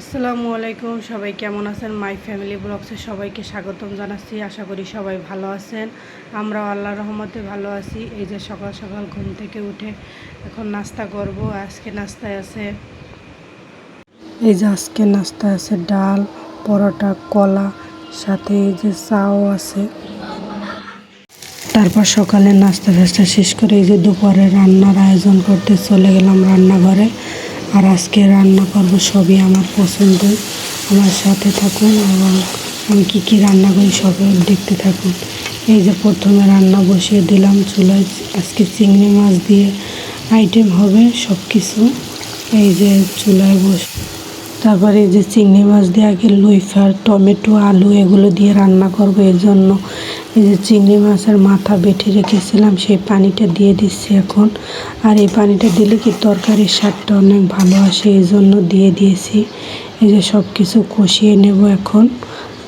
আসসালামু আলাইকুম, সবাই কেমন আছেন? মাই ফ্যামিলি ব্লগসে সবাইকে স্বাগতম জানাচ্ছি। আশা করি সবাই ভালো আছেন। আমরাও আল্লাহর রহমতে ভালো আছি। এই যে সকাল সকাল ঘুম থেকে উঠে এখন নাস্তা করব। আজকে নাস্তায় আছে এই যে আজকে নাস্তায় আছে ডাল, পরোটা, কলা, সাথে এই যে চাও আছে। তারপর সকালে নাস্তা টাস্তা শেষ করে এই যে দুপুরে রান্নার আয়োজন করতে চলে গেলাম রান্নাঘরে। আর আজকে রান্না করব সবই আমার পছন্দ আমার সাথে থাকুন এবং আমি কী কী রান্না করি সবই দেখতে থাকুন। এই যে প্রথমে রান্না বসিয়ে দিলাম চুলায়, আজকে চিংড়ি মাছ দিয়ে আইটেম হবে সব কিছু এই যে চুলায় বসে, তারপরে এই যে চিংড়ি মাছ দিয়ে আগে লুইফার, টমেটো, আলু এগুলো দিয়ে রান্না করব, এর জন্য এই যে চিংড়ি মাছের মাথা বেটে রেখেছিলাম, সেই পানিটা দিয়ে দিচ্ছি এখন। আর এই পানিটা দিলে কি তরকারির স্বাদটা অনেক ভালো আসে, এই জন্য দিয়ে দিয়েছি। এই যে সব কিছু কষিয়ে নেব এখন।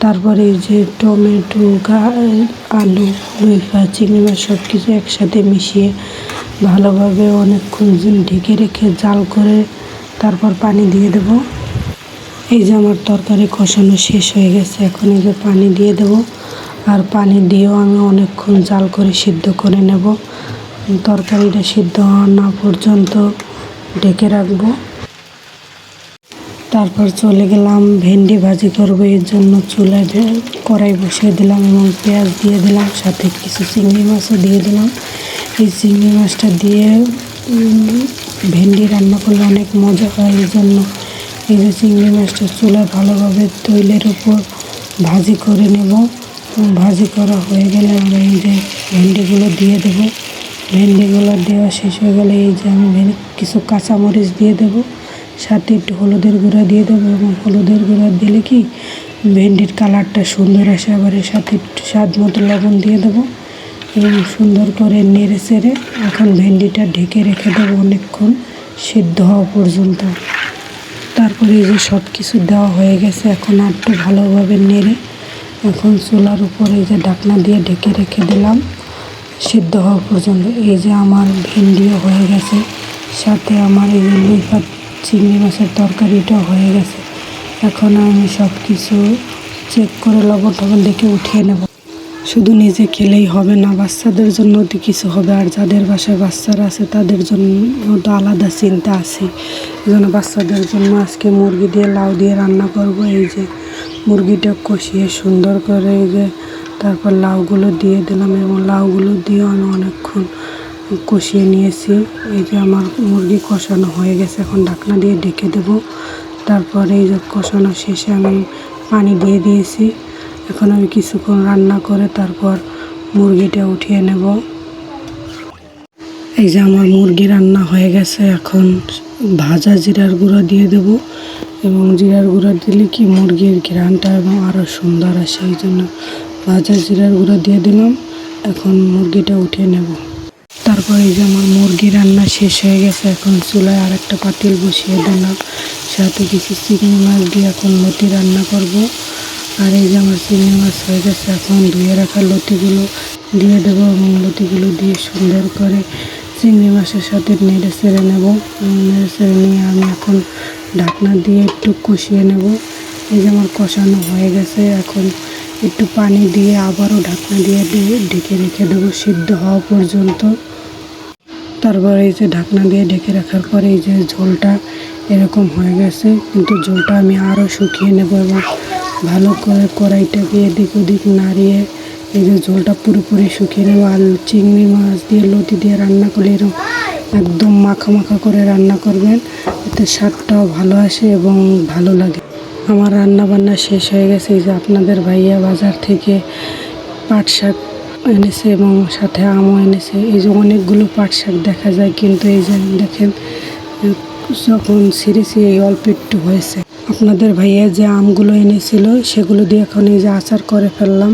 তারপরে এই যে টমেটো, গা- আলু লুইফা চিংড়ি মাছ সব কিছু একসাথে মিশিয়ে ভালোভাবে অনেকক্ষণ ঢেকে রেখে জাল করে তারপর পানি দিয়ে দেবো। এই যে আমার তরকারি কষানো শেষ হয়ে গেছে, এখন এই যে পানি দিয়ে দেব। আর পানি দিয়েও আমি অনেকক্ষণ জাল করে সিদ্ধ করে নেব। তরকারিটা সিদ্ধ হওয়া না পর্যন্ত ঢেকে রাখব। তারপর চলে গেলাম, ভেন্ডি ভাজি করব। এর জন্য চুলায় কড়াই বসিয়ে দিলাম এবং পেঁয়াজ দিয়ে দিলাম, সাথে কিছু চিংড়ি মাছও দিয়ে দিলাম। এই চিংড়ি মাছটা দিয়ে ভেন্ডি রান্না করলে অনেক মজা হয়। এই জন্য এই যে চিংড়ি মাছটা চুলায় ভালোভাবে তৈলের উপর ভাজি করে নেব। ভাজি করা হয়ে গেলে আমরা এই যে ভেন্ডিগুলো দিয়ে দেবো। ভেন্ডিগুলো দেওয়া শেষ হয়ে গেলে এই যে আমি কিছু কাঁচামরিচ দিয়ে দেবো। সাথে একটু হলুদের গুঁড়া দিয়ে দেবো এবং হলুদের গুঁড়া দিলে কি ভেন্ডির কালারটা সুন্দর আসে। আবার এর সাথে একটু স্বাদ মতো লবণ দিয়ে দেবো এবং সুন্দর করে নেড়ে চেড়ে এখন ভেন্ডিটা ঢেকে রেখে দেবো অনেকক্ষণ সিদ্ধ হওয়া পর্যন্ত। তারপরে এই যে সব কিছু দেওয়া হয়ে গেছে, এখন আর একটু ভালোভাবে নেড়ে এখন চুলার উপরে এই যে ঢাকনা দিয়ে ঢেকে রেখে দিলাম, সিদ্ধ হওয়া পর্যন্ত। এই যে আমার ভিন্ডিও হয়ে গেছে, সাথে আমার এই যে লুইফা চিংড়ি মাছের তরকারিটাও হয়ে গেছে। এখন আমি সব কিছু চেক করে লবণ টবণ দেখে উঠিয়ে নেব। শুধু নিজে খেলেই হবে না, বাচ্চাদের জন্য তো কিছু হবে, আর যাদের বাসায় বাচ্চারা আছে তাদের জন্য তো আলাদা চিন্তা আছে। এই জন্য বাচ্চাদের জন্য আজকে মুরগি দিয়ে, লাউ দিয়ে রান্না করব। এই যে মুরগিটা কষিয়ে সুন্দর করে যে তারপর লাউগুলো দিয়ে দিলাম এবং লাউগুলো দিয়ে আমি অনেকক্ষণ কষিয়ে নিয়েছি। এই যে আমার মুরগি কষানো হয়ে গেছে, এখন ঢাকনা দিয়ে ঢেকে দেবো। তারপরে এই যে কষানো শেষে আমি পানি দিয়ে দিয়েছি। এখন আমি কিছুক্ষণ রান্না করে তারপর মুরগিটা উঠিয়ে নেব। এই যে আমার মুরগি রান্না হয়ে গেছে, এখন ভাজা জিরার গুঁড়ো দিয়ে দেব। এবং জিরার গুঁড়ো দিলে কি মুরগির ঘ্রাণটা এবং আরও সুন্দর আসে এই জন্য ভাজা জিরার গুঁড়ো দিয়ে দিলাম। এখন মুরগিটা উঠিয়ে নেব। তারপর এই যে আমার মুরগি রান্না শেষ হয়ে গেছে, এখন চুলায় আর একটা পাতিল বসিয়ে দিলাম। সাথে কিছু চিংড়ি মাছ দিয়ে এখন লতি রান্না করব। আর এই যে আমার চিংড়ি মাছ হয়ে গেছে, এখন ধুয়ে রাখা লতিগুলো দিয়ে দেবো এবং লতিগুলো দিয়ে সুন্দর করে চিংড়ি মাছের সাথে নেড়ে চেড়ে নেব। নেড়ে চেড়ে নিয়ে আমি এখন ঢাকনা দিয়ে একটু কষিয়ে নেব। এই যে আমার কষানো হয়ে গেছে, এখন একটু পানি দিয়ে আবারও ঢাকনা দিয়ে দিয়ে ঢেকে রেখে দেবো সিদ্ধ হওয়া পর্যন্ত। তারপরে এই যে ঢাকনা দিয়ে ঢেকে রাখার পরে এই যে ঝোলটা এরকম হয়ে গেছে, কিন্তু ঝোলটা আমি আরও শুকিয়ে নেব এবং ভালো করে কড়াইটাকে এদিক ওদিক নাড়িয়ে এই যে ঝোলটা পুরোপুরি শুকিয়ে নেব আর চিংড়ি মাছ দিয়ে, লতি দিয়ে রান্না করলে এরকম একদম মাখা মাখা করে রান্না করবেন। এতে স্বাদটাও ভালো আসে এবং ভালো লাগে। আমার রান্না বান্না শেষ হয়ে গেছে। এই যে আপনাদের ভাইয়া বাজার থেকে পাট শাক এনেছে এবং সাথে আমও এনেছে। এই যে অনেকগুলো পাট শাক দেখা যায়, কিন্তু এই যে দেখেন, যখন ছিঁড়েছি এই অল্প একটু হয়েছে। আপনাদের ভাইয়া যে আমগুলো এনেছিল, সেগুলো দিয়ে এখন এই যে আচার করে ফেললাম।